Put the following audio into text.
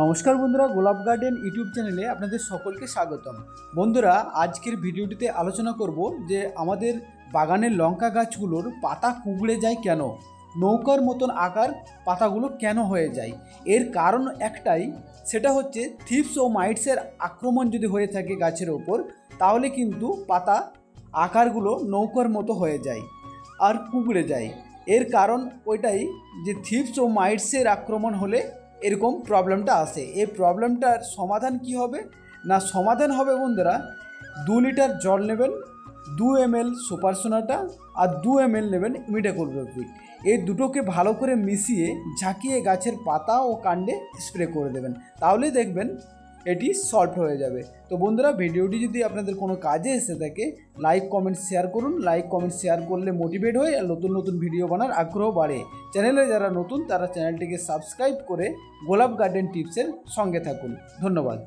নমস্কার বন্ধুরা, গোলাপ গার্ডেন ইউটিউব চ্যানেলে আপনাদের সকলকে স্বাগতম। বন্ধুরা, আজকের ভিডিওটিতে আলোচনা করব যে আমাদের বাগানের লঙ্কা গাছগুলোর পাতা কুঁকড়ে যায় কেন? নৌকার মতন আকার পাতাগুলো কেন হয়ে যায়? এর কারণ একটাই, সেটা হচ্ছে থিপস ও মাইটসের আক্রমণ যদি হয়ে থাকে গাছের ওপর, তাহলে কিন্তু পাতা আকারগুলো নৌকার মতো হয়ে যায় আর কুঁকড়ে যায়। এর কারণ ওইটাই যে থিপস ও মাইটসের আক্রমণ হলে এরকম প্রবলেমটা আসে এই প্রবলেমটার সমাধান কি হবে? না, সমাধান হবে বন্ধুরা, দু লিটার জল নেবেন, দু এম এল সুপার সোনাটা আর দু এম এল নেবেন মিডাকোলরোপিড এই দুটোকে ভালো করে মিশিয়ে ঝাঁকিয়ে গাছের পাতা ও কাণ্ডে স্প্রে করে দেবেন। তাহলে দেখবেন এটি সলভ হয়ে যাবে। তো বন্ধুরা, ভিডিওটি যদি আপনাদের কোনো কাজে এসে থাকে লাইক কমেন্ট শেয়ার করুন। লাইক কমেন্ট শেয়ার করলে মোটিভেট হয় আর নতুন নতুন ভিডিও বানার আগ্রহ বাড়ে। চ্যানেলে যারা নতুন, তারা চ্যানেলটিকে সাবস্ক্রাইব করে গোলাপ গার্ডেন টিপসের সঙ্গে থাকুন। ধন্যবাদ।